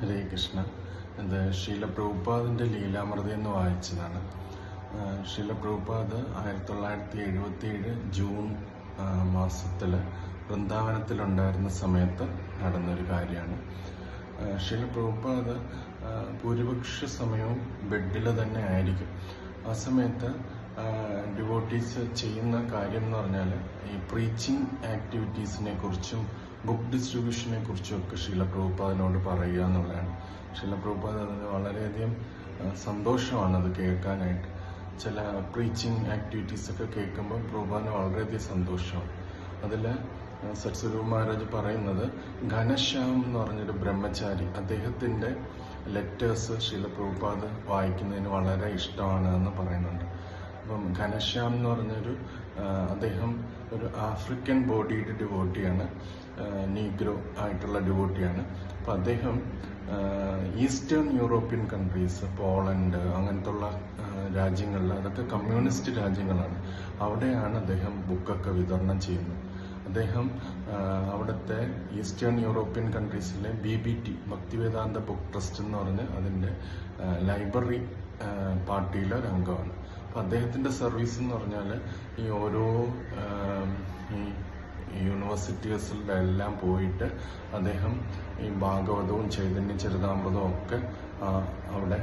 ഹരേ കൃഷ്ണ. ഇത് ശീല പ്രഭുപാദിന്റെ ലീലാമൃതി എന്ന് വായിച്ചതാണ്. ശീല പ്രഭുപാദ് ആയിരത്തി തൊള്ളായിരത്തി എഴുപത്തി ഏഴ് ജൂൺ മാസത്തിൽ വൃന്ദാവനത്തിലുണ്ടായിരുന്ന സമയത്ത് നടന്നൊരു കാര്യമാണ്. ശീല പ്രഭുപാദ് ഭൂരിപക്ഷ സമയവും ബെഡിൽ തന്നെ ആയിരിക്കും. ആ സമയത്ത് ഡിവോട്ടീസ് ചെയ്യുന്ന കാര്യം എന്ന് പറഞ്ഞാൽ ഈ പ്രീച്ചിങ് ആക്ടിവിറ്റീസിനെ കുറിച്ചും ബുക്ക് ഡിസ്ട്രിബ്യൂഷനെ കുറിച്ചും ഒക്കെ ശീല പ്രഭുപാദിനോട് പറയുക എന്നുള്ളതാണ്. ശീല പ്രഭുപാദ് അതിന് വളരെയധികം സന്തോഷമാണ് അത് കേൾക്കാനായിട്ട്. ചില പ്രീച്ചിങ് ആക്ടിവിറ്റീസ് ഒക്കെ കേൾക്കുമ്പോൾ പ്രഭുപാദിന് വളരെയധികം സന്തോഷമാണ്. അതിൽ സത്സ്വരൂപ മഹാരാജ് പറയുന്നത് ഘനശ്യാം എന്ന് പറഞ്ഞൊരു ബ്രഹ്മചാരി അദ്ദേഹത്തിന്റെ ലെറ്റേഴ്സ് ശീല പ്രഭുപാദ് വായിക്കുന്നതിന് വളരെ ഇഷ്ടമാണ് എന്ന് പറയുന്നുണ്ട്. അപ്പം ഘനശ്യാം എന്ന് പറഞ്ഞൊരു അദ്ദേഹം ഒരു ആഫ്രിക്കൻ ബോഡിയുടെ ഡിവോട്ടിയാണ് നീഗ്രോ ആയിട്ടുള്ള ഡിവോട്ടിയാണ്. അപ്പം അദ്ദേഹം ഈസ്റ്റേൺ യൂറോപ്യൻ കൺട്രീസ് പോളണ്ട് അങ്ങനത്തുള്ള രാജ്യങ്ങളിൽ അതൊക്കെ കമ്മ്യൂണിസ്റ്റ് രാജ്യങ്ങളാണ്. അവിടെയാണ് അദ്ദേഹം ബുക്കൊക്കെ വിതരണം ചെയ്യുന്നത്. അദ്ദേഹം അവിടുത്തെ eastern European കൺട്രീസിലെ B B T Bhaktivedanta book trust എന്ന് പറഞ്ഞ് അതിന്റെ ലൈബ്രറി പാർട്ടിയിലെ ഒരു അംഗമാണ്. അപ്പം അദ്ദേഹത്തിന്റെ സർവീസ് എന്ന് പറഞ്ഞാൽ ഈ ഓരോ ഈ യൂണിവേഴ്സിറ്റീസിലെല്ലാം പോയിട്ട് അദ്ദേഹം ഈ ഭാഗവതവും ചൈതന്യ ചരിതാമൃതവും ഒക്കെ അവിടെ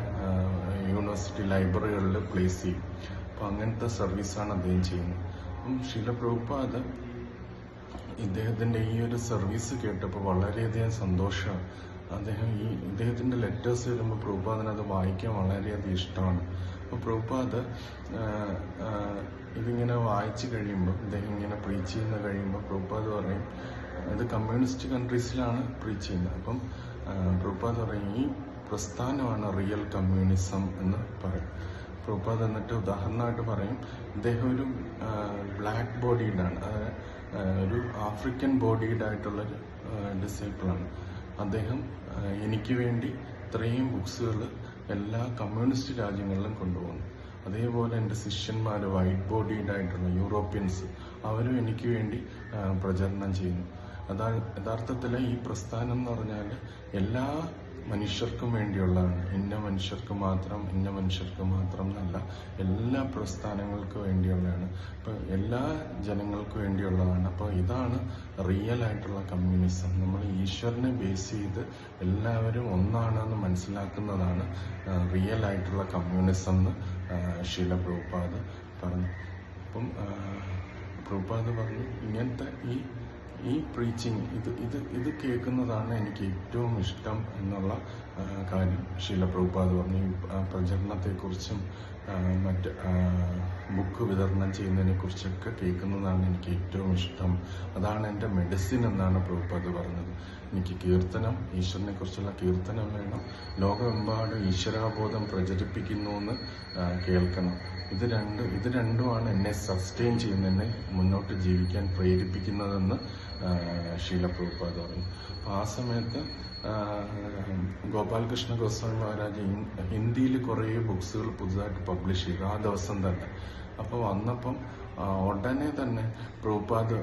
യൂണിവേഴ്സിറ്റി ലൈബ്രറികളിൽ പ്ലേസ് ചെയ്യും. അപ്പം അങ്ങനത്തെ സർവീസാണ് അദ്ദേഹം ചെയ്യുന്നത്. അപ്പം ശീല പ്രഭുപാദ് ഇദ്ദേഹത്തിന്റെ ഈ ഒരു സർവീസ് കേട്ടപ്പോൾ വളരെയധികം സന്തോഷമാണ് അദ്ദേഹം ഈ ഇദ്ദേഹത്തിന്റെ ലെറ്റേഴ്സ് വരുമ്പോൾ പ്രഭുപാദിന് അത് വായിക്കാൻ വളരെയധികം ഇഷ്ടമാണ്. അപ്പോൾ പ്രഭുപാദ് ഇതിങ്ങനെ വായിച്ചു കഴിയുമ്പോൾ ഇദ്ദേഹം ഇങ്ങനെ പ്രീച്ച് ചെയ്യുന്ന കഴിയുമ്പോൾ പ്രഭുപാദ് പറയും ഇത് കമ്മ്യൂണിസ്റ്റ് കൺട്രീസിലാണ് പ്രീച്ച് ചെയ്യുന്നത്. അപ്പം പ്രഭുപാദ് പറയും ഈ പ്രസ്ഥാനമാണ് റിയൽ കമ്മ്യൂണിസം എന്ന് പറയും. പ്രഭുപാദ് എന്നിട്ട് ഉദാഹരണമായിട്ട് പറയും ഇദ്ദേഹം ഒരു ബ്ലാക്ക് ബോഡീഡാണ് ഒരു ആഫ്രിക്കൻ ബോഡീഡായിട്ടുള്ള ഡിസൈപ്പിളാണ് അദ്ദേഹം എനിക്ക് വേണ്ടി ഇത്രയും ബുക്സുകൾ എല്ലാ കമ്മ്യൂണിസ്റ്റ് രാജ്യങ്ങളിലും കൊണ്ടുപോകുന്നു. അതേപോലെ എന്റെ ശിഷ്യന്മാർ വൈറ്റ് ബോഡീഡ് ആയിട്ടുള്ള യൂറോപ്യൻസ് അവരും എനിക്ക് വേണ്ടി പ്രചരണം ചെയ്യുന്നു. അതാ യഥാർത്ഥത്തിൽ ഈ പ്രസ്ഥാനം എന്ന് പറഞ്ഞാൽ എല്ലാ മനുഷ്യർക്കും വേണ്ടിയുള്ളതാണ്. ഇന്ന മനുഷ്യർക്ക് മാത്രം ഇന്ന മനുഷ്യർക്ക് മാത്രം എന്നല്ല എല്ലാ പ്രസ്ഥാനങ്ങൾക്ക് വേണ്ടിയുള്ളതാണ് അപ്പോൾ എല്ലാ ജനങ്ങൾക്ക് വേണ്ടിയുള്ളതാണ്. അപ്പോൾ ഇതാണ് റിയൽ ആയിട്ടുള്ള കമ്മ്യൂണിസം നമ്മൾ ഈശ്വരനെ ബേസ് ചെയ്ത് എല്ലാവരും ഒന്നാണെന്ന് മനസ്സിലാക്കുന്നതാണ് റിയൽ ആയിട്ടുള്ള കമ്മ്യൂണിസം എന്ന് ശീല പ്രഭുപാദ് പറഞ്ഞു. അപ്പം പ്രഭുപാദ് പറഞ്ഞു ഇങ്ങനത്തെ ഈ ഈ പ്രീച്ചിങ് ഇത് ഇത് ഇത് കേൾക്കുന്നതാണ് എനിക്ക് ഏറ്റവും ഇഷ്ടം എന്നുള്ള കാര്യം. ശീലപ്രഭുപാത് പറഞ്ഞു പ്രചരണത്തെക്കുറിച്ചും മറ്റ് ബുക്ക് വിതരണം ചെയ്യുന്നതിനെ കുറിച്ചൊക്കെ കേൾക്കുന്നതാണ് എനിക്ക് ഏറ്റവും ഇഷ്ടം. അതാണ് എന്റെ മെഡിസിൻ എന്നാണ് പ്രഭുപാദ് പറഞ്ഞത്. എനിക്ക് കീർത്തനം ഈശ്വരനെ കുറിച്ചുള്ള കീർത്തനം വേണം. ലോകമെമ്പാടും ഈശ്വരാബോധം പ്രചരിപ്പിക്കുന്നു എന്ന് കേൾക്കണം. ഇത് രണ്ട് ഇത് രണ്ടുമാണ് എന്നെ സസ്റ്റെയിൻ ചെയ്യുന്നത് മുന്നോട്ട് ജീവിക്കാൻ പ്രേരിപ്പിക്കുന്നതെന്ന് ശീല പ്രഭുപാദ് അപ്പോൾ ആ സമയത്ത് ഗോപാലകൃഷ്ണ ഗോസ്വാമി മഹാരാജ് ഹിന്ദിയിൽ കുറേ ബുക്സുകൾ പുതുതായിട്ട് പബ്ലിഷ് ചെയ്തു ആ ദിവസം തന്നെ. അപ്പോൾ വന്നപ്പം ഉടനെ തന്നെ പ്രഭുപാദ്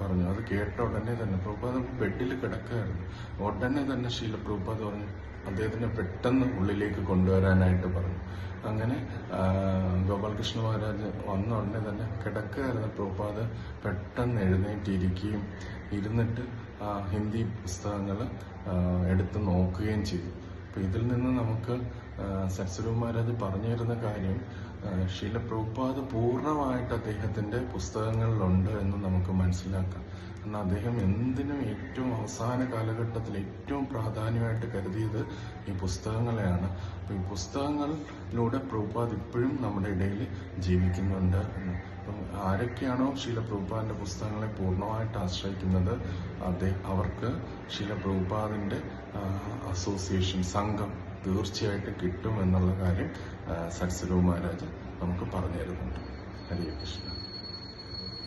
പറഞ്ഞു. അത് കേട്ട ഉടനെ തന്നെ പ്രഭുപാദ് ബെഡിൽ കിടക്കുകയായിരുന്നു. ഉടനെ തന്നെ ശീല പ്രഭുപാദ് പറഞ്ഞു അദ്ദേഹത്തിനെ പെട്ടെന്ന് ഉള്ളിലേക്ക് കൊണ്ടുവരാനായിട്ട് പറഞ്ഞു. അങ്ങനെ ഗോപാലകൃഷ്ണ മഹാരാജ് വന്ന ഉടനെ തന്നെ കിടക്കുകയായിരുന്ന പ്രഭുപാദ്. പെട്ടെന്ന് എഴുന്നേറ്റിരിക്കുകയും ഇരുന്നിട്ട് ഹിന്ദി പുസ്തകങ്ങൾ എടുത്ത് നോക്കുകയും ചെയ്തു. അപ്പം ഇതിൽ നിന്ന് നമുക്ക് സത്സരൂപ മഹാരാജ് പറഞ്ഞു തരുന്ന കാര്യം ശീല പ്രഭുപാദ് പൂർണമായിട്ട് അദ്ദേഹത്തിന്റെ പുസ്തകങ്ങളിലുണ്ട് എന്ന് നമുക്ക് മനസ്സിലാക്കാം. കാരണം അദ്ദേഹം എന്തിനും ഏറ്റവും അവസാന കാലഘട്ടത്തിൽ ഏറ്റവും പ്രാധാന്യമായിട്ട് കരുതിയത് ഈ പുസ്തകങ്ങളെയാണ്. അപ്പോൾ ഈ പുസ്തകങ്ങളിലൂടെ പ്രഭുപാദ് ഇപ്പോഴും നമ്മുടെ ഇടയിൽ ജീവിക്കുന്നുണ്ട് അപ്പം ആരൊക്കെയാണോ ശീല പ്രഭുപാദിന്റെ പുസ്തകങ്ങളെ പൂർണമായിട്ട് ആശ്രയിക്കുന്നത്? അദ്ദേഹം അവർക്ക് ശീല പ്രഭുപാദിന്റെ അസോസിയേഷൻ സംഘം തീർച്ചയായിട്ടും കിട്ടും എന്നുള്ള കാര്യം സരസ്വതി മഹാരാജ് നമുക്ക് പറഞ്ഞു തരുന്നുണ്ട്. ഹരേ കൃഷ്ണ.